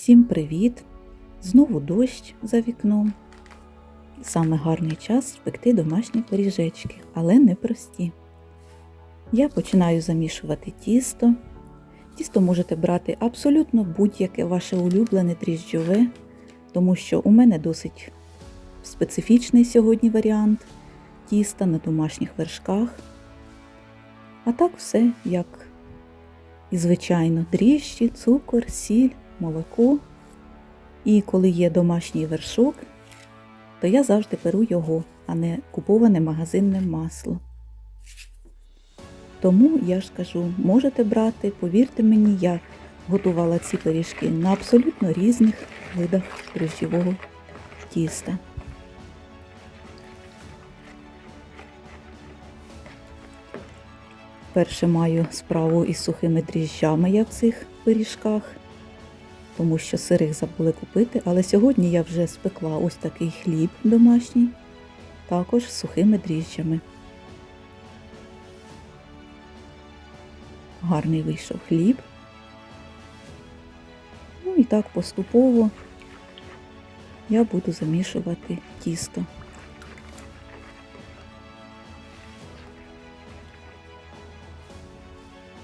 Всім привіт! Знову дощ за вікном. Саме гарний час спекти домашні пиріжечки, але не прості. Я починаю замішувати тісто. Тісто можете брати абсолютно будь-яке ваше улюблене дріжджове, тому що у мене досить специфічний сьогодні варіант тіста на домашніх вершках. А так все як і, звичайно, дріжджі, цукор, сіль, молоко. І коли є домашній вершок, то я завжди беру його, а не куповане магазинне масло. Тому я ж кажу, можете брати, повірте мені, я готувала ці пиріжки на абсолютно різних видах дріжджового тіста. Перше маю справу із сухими дріжджами я в цих пиріжках, тому що сирих забули купити, але сьогодні я вже спекла ось такий хліб домашній, також з сухими дріжджами. Гарний вийшов хліб. Ну і так поступово я буду замішувати тісто.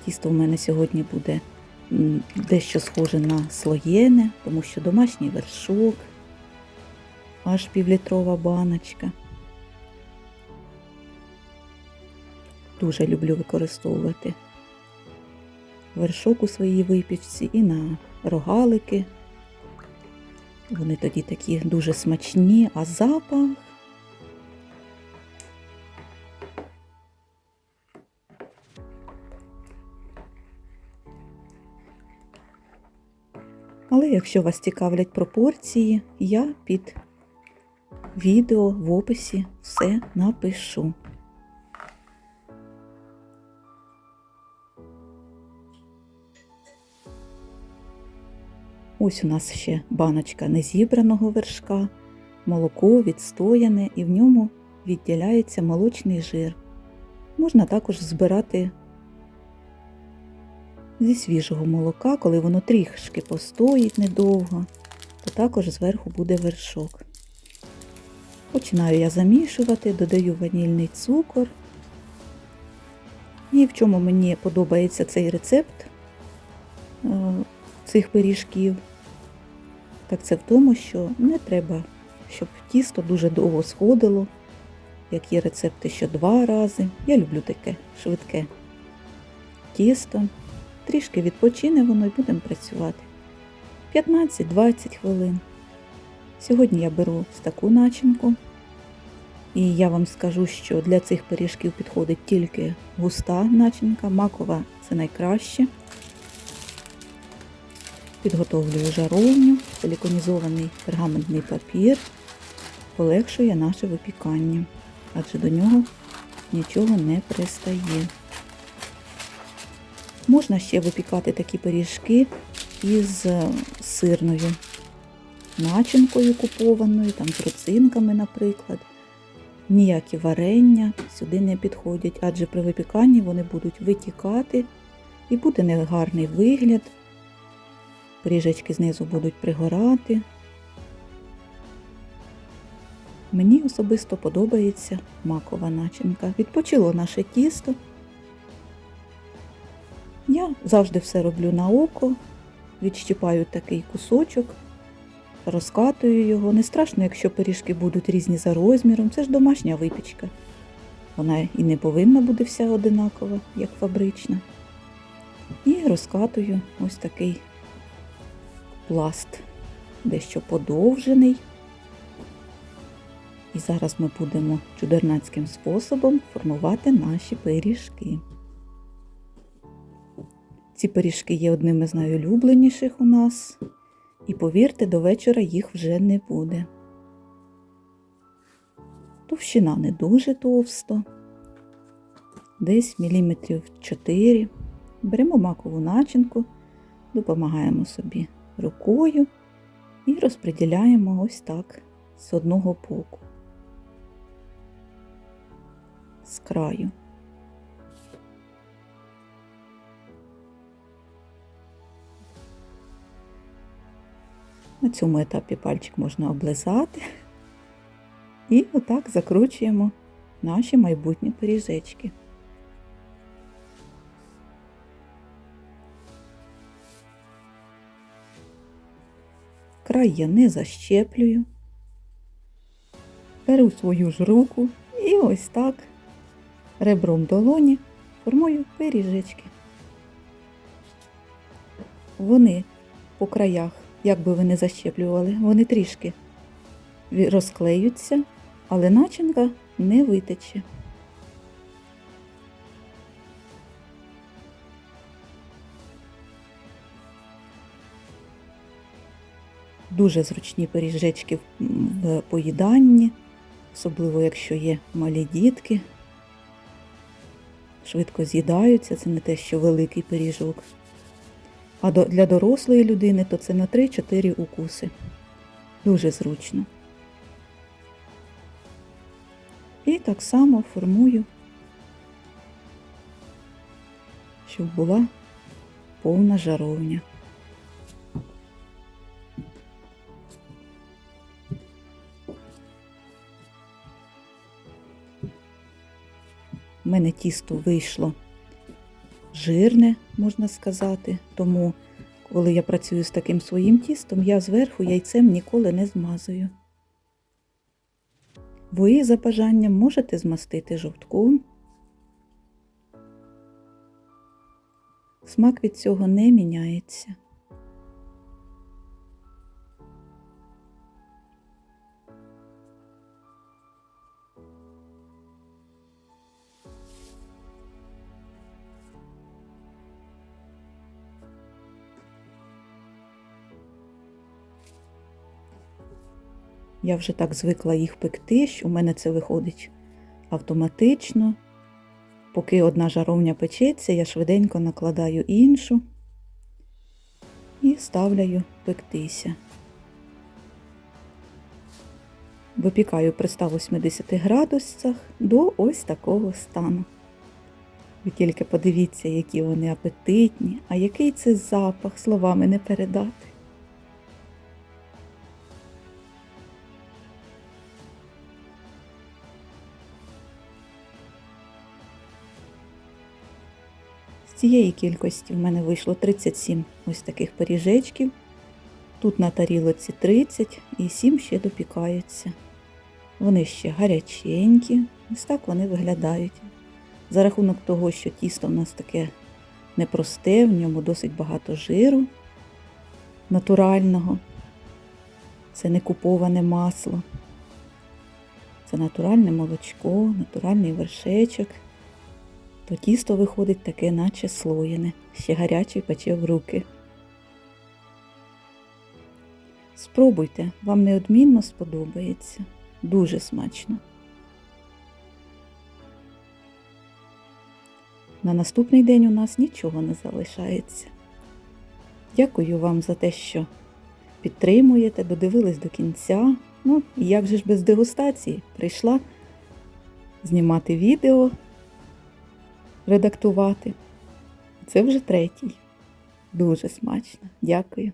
Тісто у мене сьогодні буде дещо схоже на слоєне, тому що домашній вершок, аж півлітрова баночка. Дуже люблю використовувати вершок у своїй випічці і на рогалики. Вони тоді такі дуже смачні, а запах. Але якщо вас цікавлять пропорції, я під відео в описі все напишу. Ось у нас ще баночка незібраного вершка, молоко відстояне і в ньому відділяється молочний жир. Можна також збирати зі свіжого молока, коли воно трішки постоїть недовго, то також зверху буде вершок. Починаю я замішувати, додаю ванільний цукор. І в чому мені подобається цей рецепт е, цих пиріжків, так це в тому, що не треба, щоб тісто дуже довго сходило, як є рецепти, що два рази. Я люблю таке швидке тісто. Трішки відпочине воно і будемо працювати. 15-20 хвилин. Сьогодні я беру таку начинку. І я вам скажу, що для цих пиріжків підходить тільки густа начинка, макова це найкраще. Підготовлюю жаровню, силіконізований пергаментний папір, полегшує наше випікання, адже до нього нічого не пристає. Можна ще випікати такі пиріжки із сирною начинкою купованою, там з роцинками, наприклад. Ніякі варення сюди не підходять, адже при випіканні вони будуть витікати і буде негарний вигляд. Пиріжечки знизу будуть пригорати. Мені особисто подобається макова начинка. Відпочило наше тісто. Я завжди все роблю на око, відщипаю такий кусочок, розкатую його. Не страшно, якщо пиріжки будуть різні за розміром. Це ж домашня випічка. Вона і не повинна бути вся одинакова, як фабрична. І розкатую ось такий пласт, дещо подовжений. І зараз ми будемо чудернацьким способом формувати наші пиріжки. Ці пиріжки є одними з найулюбленіших у нас, і повірте, до вечора їх вже не буде. Товщина не дуже товсто, десь міліметрів 4. Беремо макову начинку, допомагаємо собі рукою і розподіляємо ось так з одного боку, з краю. На цьому етапі пальчик можна облизати. І отак закручуємо наші майбутні пиріжечки. Край я не защеплюю. Беру свою ж руку і ось так ребром долоні формую пиріжечки. Вони по краях, як би ви не защеплювали, вони трішки розклеються, але начинка не витече. Дуже зручні пиріжечки в- поїданні, особливо якщо є малі дітки. Швидко з'їдаються, це не те, що великий пиріжок. А для дорослої людини то це на 3-4 укуси. Дуже зручно. І так само формую, щоб була повна жаровня. У мене тісто вийшло жирне, можна сказати, тому коли я працюю з таким своїм тістом, я зверху яйцем ніколи не змазую. Ви за бажанням можете змастити жовтком. Смак від цього не міняється. Я вже так звикла їх пекти, що в мене це виходить автоматично. Поки одна жаровня печеться, я швиденько накладаю іншу і ставляю пектися. Випікаю при 180 градусах до ось такого стану. Ви тільки подивіться, які вони апетитні, а який це запах словами не передати. Цієї кількості в мене вийшло 37 ось таких пиріжечків. Тут на тарілоці 30 і 7 ще допікаються. Вони ще гаряченькі, ось так вони виглядають. За рахунок того, що тісто в нас таке непросте, в ньому досить багато жиру натурального. Це не куповане масло. Це натуральне молочко, натуральний вершечок то тісто виходить таке, наче слоєне, ще гаряче пече в руки. Спробуйте, вам неодмінно сподобається. Дуже смачно. На наступний день у нас нічого не залишається. Дякую вам за те, що підтримуєте, додивились до кінця. Ну, і як же ж без дегустації прийшла знімати відео редактувати. Це вже третій. Дуже смачно. Дякую.